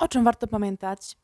O czym warto pamiętać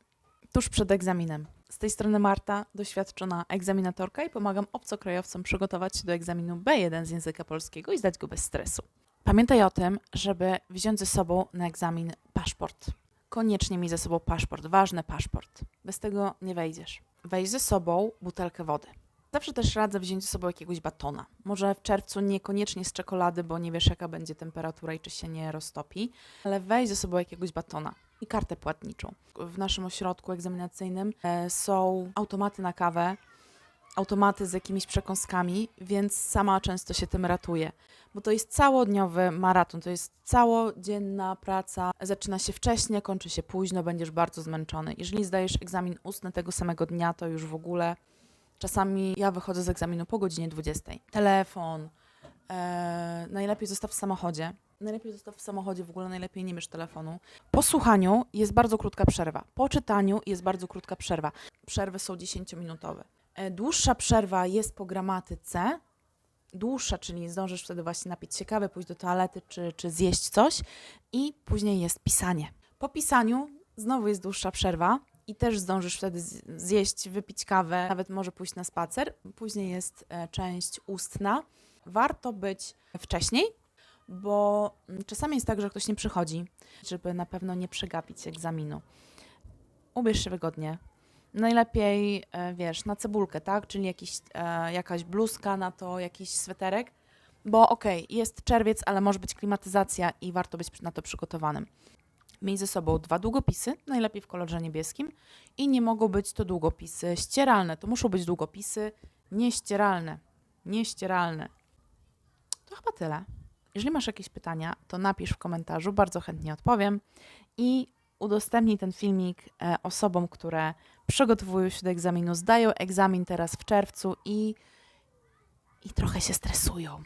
tuż przed egzaminem? Z tej strony Marta, doświadczona egzaminatorka i pomagam obcokrajowcom przygotować się do egzaminu B1 z języka polskiego i zdać go bez stresu. Pamiętaj o tym, żeby wziąć ze sobą na egzamin paszport. Koniecznie miej ze sobą paszport, ważny paszport. Bez tego nie wejdziesz. Weź ze sobą butelkę wody. Zawsze też radzę wziąć ze sobą jakiegoś batona. Może w czerwcu niekoniecznie z czekolady, bo nie wiesz jaka będzie temperatura i czy się nie roztopi, ale weź ze sobą jakiegoś batona i kartę płatniczą. W naszym ośrodku egzaminacyjnym e, są automaty na kawę, automaty z jakimiś przekąskami, więc sama często się tym ratuję. Bo to jest całodniowy maraton, to jest całodzienna praca. Zaczyna się wcześnie, kończy się późno, będziesz bardzo zmęczony. Jeżeli zdajesz egzamin ustny tego samego dnia, to już w ogóle czasami ja wychodzę z egzaminu po godzinie 20. Telefon, e, najlepiej zostaw w samochodzie. Najlepiej zostaw w samochodzie, w ogóle najlepiej nie bierz telefonu. Po słuchaniu jest bardzo krótka przerwa. Po czytaniu jest bardzo krótka przerwa. Przerwy są 10-minutowe. E, Dłuższa przerwa jest po gramatyce. Dłuższa, czyli zdążysz wtedy właśnie napić się kawy, pójść do toalety czy, czy zjeść coś. I później jest pisanie. Po pisaniu znowu jest dłuższa przerwa i też zdążysz wtedy zjeść, wypić kawę, nawet może pójść na spacer. Później jest e, część ustna. Warto być wcześniej, bo mm, czasami jest tak, że ktoś nie przychodzi, żeby na pewno nie przegapić egzaminu. Ubierz się wygodnie. Najlepiej, e, wiesz, na cebulkę, tak? Czyli jakiś, e, jakaś bluzka na to, jakiś sweterek, bo okej, jest czerwiec, ale może być klimatyzacja i warto być na to przygotowanym. Miej ze sobą dwa długopisy, najlepiej w kolorze niebieskim i nie mogą być to długopisy ścieralne. To muszą być długopisy nieścieralne. Nieścieralne. To chyba tyle. Jeżeli masz jakieś pytania, to napisz w komentarzu, bardzo chętnie odpowiem i udostępnij ten filmik e, osobom, które przygotowują się do egzaminu, zdają egzamin teraz w czerwcu i, i trochę się stresują.